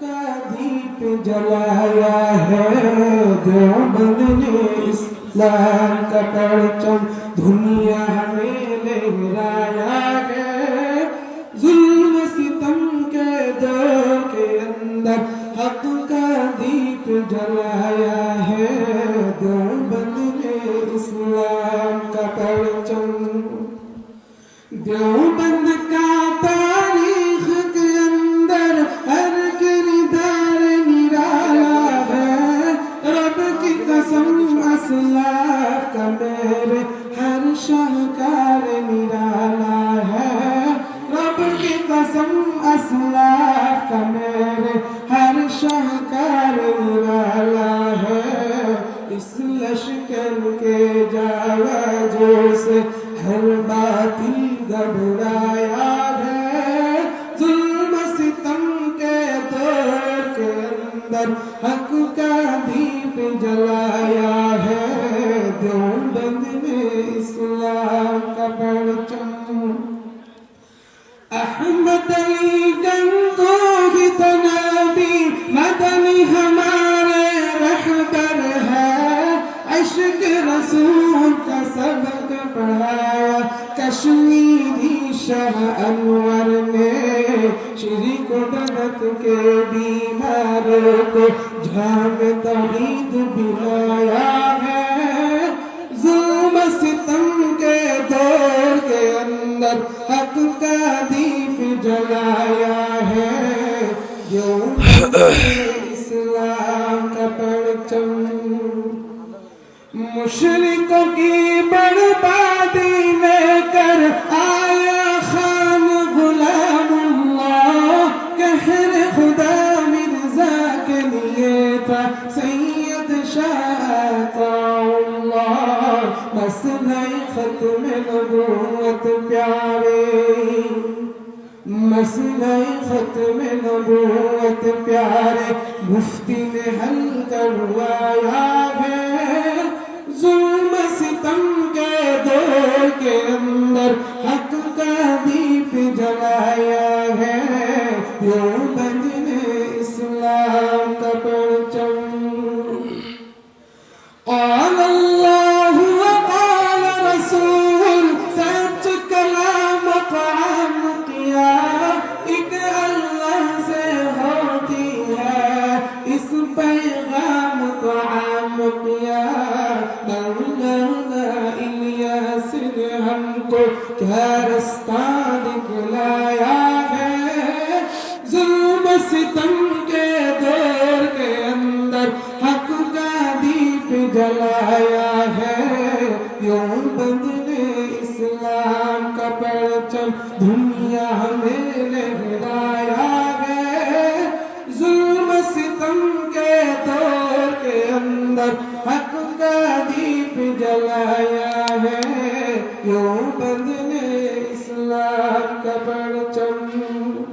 کا دیپ جلایا ہے دیوبند نے اسلام کا پرچم دنیا میں لہرایا ہے۔ ظلم ستم کے دور کے اندر حق کا دیپ جلایا ہے۔ دیوبند نے اسلام کا پرچم دیوبند شاہکار نرالا ہے۔ رب کی قسم اسلاف کا میرے ہر شاہکار نرالا ہے۔ اس لشکر کے جاوجوں سے ہر باطل گھبرایا ہے۔ ظلم ستم کے دور کے اندر حق کا دیپ جلایا احمد علی گنگو کی تنابی مدنی ہمارے رہبر ہے عشق رسول کا سبق پڑھایا کشمیری شاہ انور نے شری کو دنت کے بیماروں کو جھام توحید بلایا جلایا ہے۔ جو اسلام کا پرچم۔ مشرقوں کی بربادی میں کر آیا خان غلام اللہ۔ کہر خدا مرزا کے لیے تھا سید شاہ اللہ۔ مسئلہ ختم نبوت پیارے۔ مسئلہ ختم نبوت پیارے مفتی نے حل کروایا کیا رستہ دکھلایا ہے۔ ظلم ستم کے دور کے اندر حق کا دیپ جلایا ہے۔ یوں بند نے اسلام کا پرچم دنیا میں لہرایا ہے۔ ظلم ستم کے دور کے اندر حق کا دیپ جلایا ہے۔ یوں دل اسلام کا پرچم